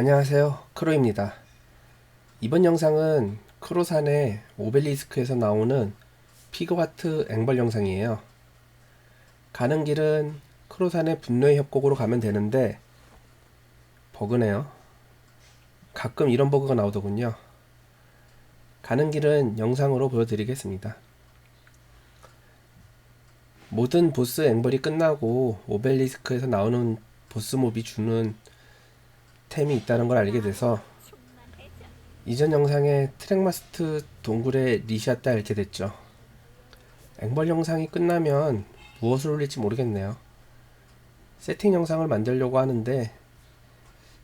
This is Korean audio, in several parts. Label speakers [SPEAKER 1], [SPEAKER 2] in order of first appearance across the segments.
[SPEAKER 1] 안녕하세요. 크로입니다. 이번 영상은 크로산의 오벨리스크에서 나오는 피그와트 앵벌 영상이에요. 가는 길은 크로산의 분노의 협곡으로 가면 되는데 버그네요. 가끔 이런 버그가 나오더군요. 가는 길은 영상으로 보여드리겠습니다. 모든 보스 앵벌이 끝나고 오벨리스크에서 나오는 보스몹이 주는 템이 있다는 걸 알게 돼서 이전 영상에 트랙마스트 동굴의 리시아 때 알게 됐죠. 앵벌 영상이 끝나면 무엇을 올릴지 모르겠네요. 세팅 영상을 만들려고 하는데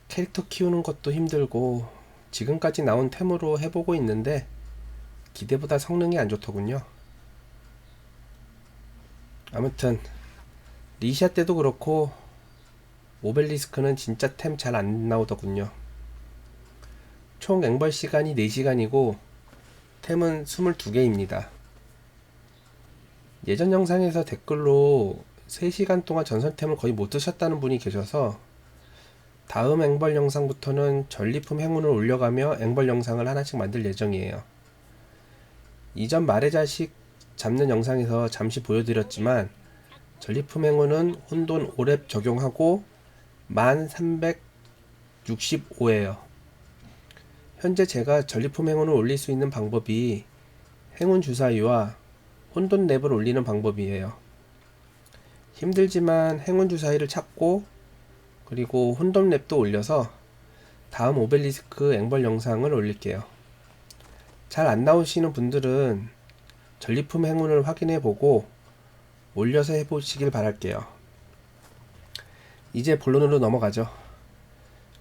[SPEAKER 1] 캐릭터 키우는 것도 힘들고 지금까지 나온 템으로 해보고 있는데 기대보다 성능이 안 좋더군요. 아무튼 리시아 때도 그렇고 오벨리스크는 진짜 템 잘 안 나오더군요. 총 앵벌 시간이 4시간이고 템은 22개입니다. 예전 영상에서 댓글로 3시간 동안 전설템을 거의 못 드셨다는 분이 계셔서 다음 앵벌 영상부터는 전리품 행운을 올려가며 앵벌 영상을 하나씩 만들 예정이에요. 이전 말의 자식 잡는 영상에서 잠시 보여드렸지만 전리품 행운은 혼돈 5렙 적용하고 1365예요. 현재 제가 전리품 행운을 올릴 수 있는 방법이 행운 주사위와 혼돈 랩을 올리는 방법이에요. 힘들지만 행운 주사위를 찾고 그리고 혼돈 랩도 올려서 다음 오벨리스크 앵벌 영상을 올릴게요. 잘 안 나오시는 분들은 전리품 행운을 확인해 보고 올려서 해보시길 바랄게요. 이제 본론으로 넘어가죠.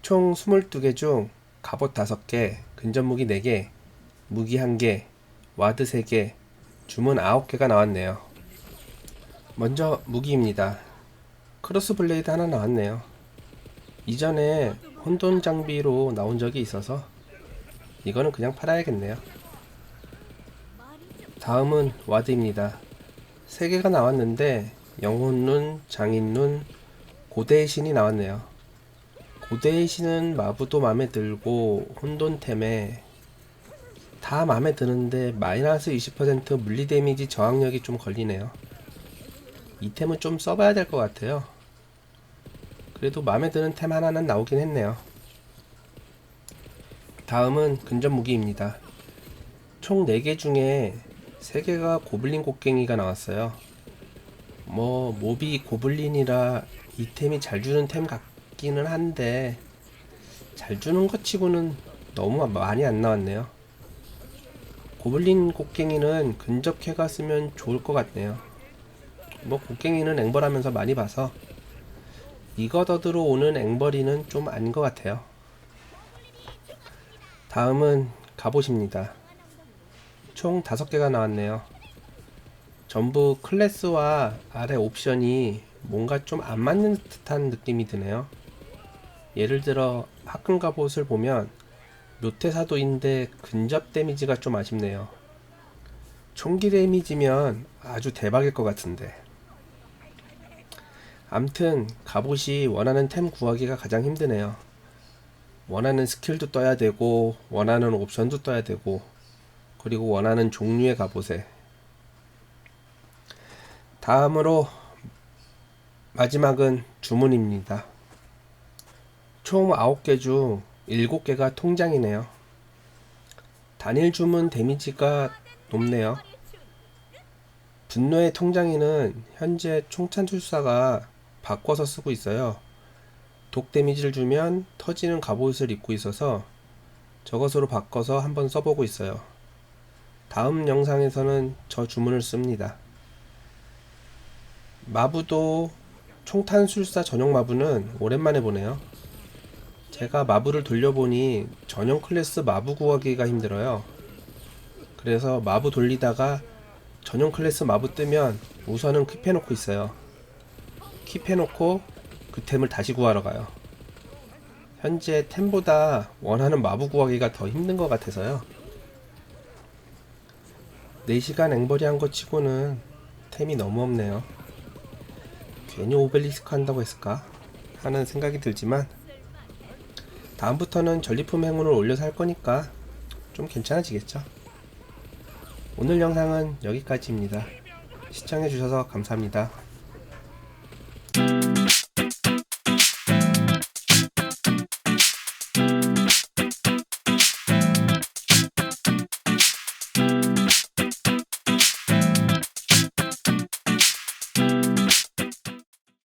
[SPEAKER 1] 총 22개 중 갑옷 5개, 근접 무기 4개, 무기 1개, 와드 3개, 주문 9개가 나왔네요. 먼저 무기입니다. 크로스 블레이드 하나 나왔네요. 이전에 혼돈 장비로 나온 적이 있어서 이거는 그냥 팔아야겠네요. 다음은 와드입니다. 3개가 나왔는데 영혼눈, 장인눈, 고대의 신이 나왔네요. 고대의 신은 마부도 마음에 들고 혼돈템에 다 마음에 드는데 마이너스 20% 물리 데미지 저항력이 좀 걸리네요. 이 템은 좀 써봐야 될 것 같아요. 그래도 마음에 드는 템 하나는 나오긴 했네요. 다음은 근접 무기입니다. 총 4개 중에 3개가 고블린 곡괭이가 나왔어요. 뭐 몹이 고블린이라 이 템이 잘 주는 템 같기는 한데 잘 주는 것 치고는 너무 많이 안 나왔네요. 고블린 곡괭이는 근접해가 쓰면 좋을 것 같네요. 뭐 곡괭이는 앵벌하면서 많이 봐서 이거 더들어 오는 앵벌이는 좀 아닌 것 같아요. 다음은 갑옷입니다. 총 5개가 나왔네요. 전부 클래스와 아래 옵션이 뭔가 좀 안 맞는 듯한 느낌이 드네요. 예를 들어 화끈 갑옷을 보면 묘태사도인데 근접 데미지가 좀 아쉽네요. 총기 데미지면 아주 대박일 것 같은데. 암튼 갑옷이 원하는 템 구하기가 가장 힘드네요. 원하는 스킬도 떠야 되고 원하는 옵션도 떠야 되고 그리고 원하는 종류의 갑옷에 다음으로 마지막은 주문입니다. 총 9개 중 7개가 통장이네요. 단일 주문 데미지가 높네요. 분노의 통장이는 현재 총찬술사가 바꿔서 쓰고 있어요. 독 데미지를 주면 터지는 갑옷을 입고 있어서 저것으로 바꿔서 한번 써보고 있어요. 다음 영상에서는 저 주문을 씁니다. 마부도 총탄술사 전용 마부는 오랜만에 보네요. 제가 마부를 돌려보니 전용 클래스 마부 구하기가 힘들어요. 그래서 마부 돌리다가 전용 클래스 마부 뜨면 우선은 킵해놓고 있어요. 킵해놓고 그 템을 다시 구하러 가요. 현재 템보다 원하는 마부 구하기가 더 힘든 것 같아서요. 4시간 앵벌이 한것 치고는 템이 너무 없네요. 괜히 오벨리스크 한다고 했을까? 하는 생각이 들지만 다음부터는 전리품 행운을 올려서 할 거니까 좀 괜찮아지겠죠. 오늘 영상은 여기까지입니다. 시청해주셔서 감사합니다.